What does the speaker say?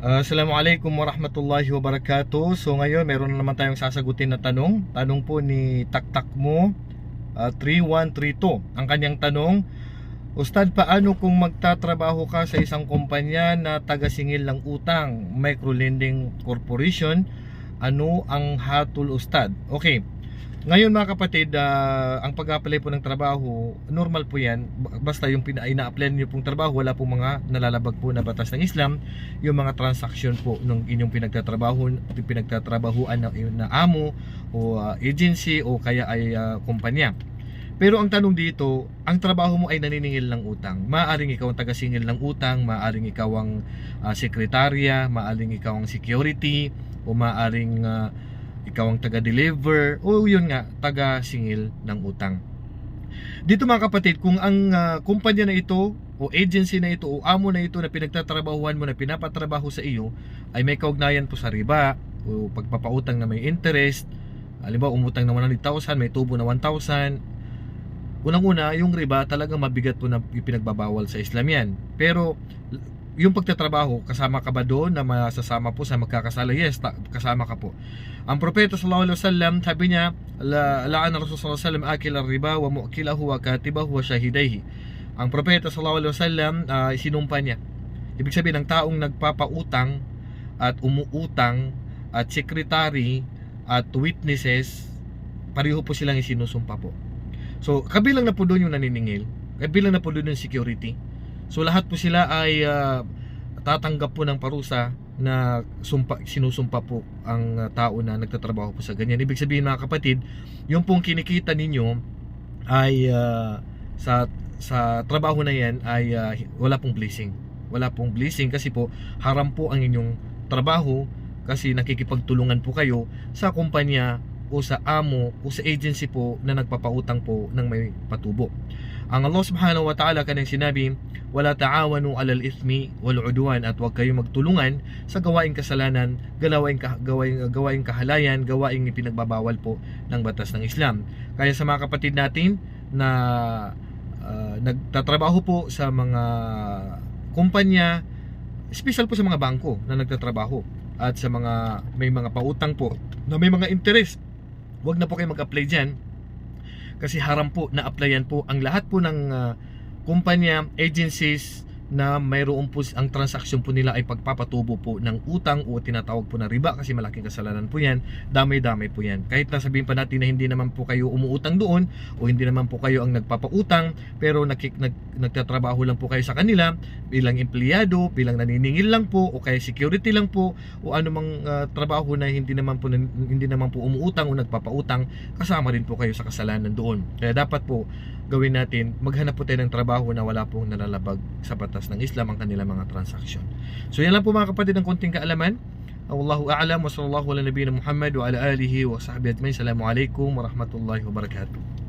Uh, Assalamualaikum warahmatullahi wabarakatuh. So ngayon meron na naman tayong sasagutin na tanong. Tanong po ni Taktak mo uh, 3132. Ang kanyang tanong, Ustad, paano kung magtatrabaho ka sa isang kumpanya na taga-singil ng utang, micro-lending corporation, ano ang hatol Ustad? Okay. Ngayon mga kapatid, ah, ang pag-apply po ng trabaho, normal po yan. Basta yung pina- ina-apply niyo pong trabaho, wala pong mga nalalabag po na batas ng Islam. Yung mga transaction po ng inyong pinagtatrabaho, pinagtatrabahuan na, na amo o ah, agency o kaya ay ah, kumpanya. Pero ang tanong dito, ang trabaho mo ay naniningil ng utang. Maaring ikaw ang taga-singil ng utang, maaring ikaw ang ah, sekretarya, maaring ikaw ang security, o maaring ah, ikaw ang taga-deliver, o yun nga, taga-singil ng utang. Dito mga kapatid, kung ang ah, kumpanya na ito, o agency na ito, o amo na ito na pinagtatrabahuan mo na pinapatrabaho sa iyo, ay may kaugnayan po sa riba, o pagpapautang na may interest, halimbawa umutang na 100,000, may tubo na 1,000, Unang-una, yung riba talagang mabigat po na ipinagbabawal sa Islam yan. Pero yung pagtatrabaho, kasama ka ba doon na masasama po sa magkakasala? Yes, ta- kasama ka po. Ang propeta sallallahu alaihi wasallam, sabi niya, la la'ana Rasul sallallahu alaihi wasallam akil riba wa mu'kilahu wa katibahu wa shahidaihi. Ang propeta sallallahu alaihi wasallam, uh, sinumpa niya. Ibig sabihin ng taong nagpapautang at umuutang at secretary at witnesses, pareho po silang isinusumpa po. So, kabilang na po doon yung naniningil. Kabilang na po doon yung security. So, lahat po sila ay ah, tatanggap po ng parusa na sumpa, sinusumpa po ang ah, tao na nagtatrabaho po sa ganyan. Ibig sabihin mga kapatid, yung pong kinikita ninyo ay ah, sa sa trabaho na yan ay ah, wala pong blessing. Wala pong blessing kasi po haram po ang inyong trabaho kasi nakikipagtulungan po kayo sa kumpanya o sa amo o sa agency po na nagpapautang po ng may patubo. Ang Allah subhanahu wa ta'ala kanyang sinabi, wala ta'awanu alal ithmi wal udwan at huwag kayong magtulungan sa gawaing kasalanan, gawaing, gawaing, gawaing kahalayan, gawaing ipinagbabawal po ng batas ng Islam. Kaya sa mga kapatid natin na ah, nagtatrabaho po sa mga kumpanya, special po sa mga bangko na nagtatrabaho at sa mga may mga pautang po na may mga interest Huwag na po kayo mag-apply dyan. Kasi haram po na applyan po ang lahat po ng ah, kumpanya, agencies na mayroon po ang transaction po nila ay pagpapatubo po ng utang o tinatawag po na riba kasi malaking kasalanan po yan. Damay-damay po yan. Kahit na sabihin pa natin na hindi naman po kayo umuutang doon o hindi naman po kayo ang nagpapautang pero nakik, nag, nagtatrabaho lang po kayo sa kanila bilang empleyado, bilang naniningil lang po o kaya security lang po o anumang ah, trabaho na hindi naman po hindi naman po umuutang o nagpapautang kasama rin po kayo sa kasalanan doon. Kaya dapat po gawin natin maghanap po tayo ng trabaho na wala pong nalalabag sa batas ng Islam ang kanilang mga transaction so yan lang po mga kapatid ng konting kaalaman Wallahu a'lam wa sallallahu ala nabiyina Muhammad wa ala alihi wa sahbihi ajma'in. Assalamualaikum warahmatullahi wabarakatuh.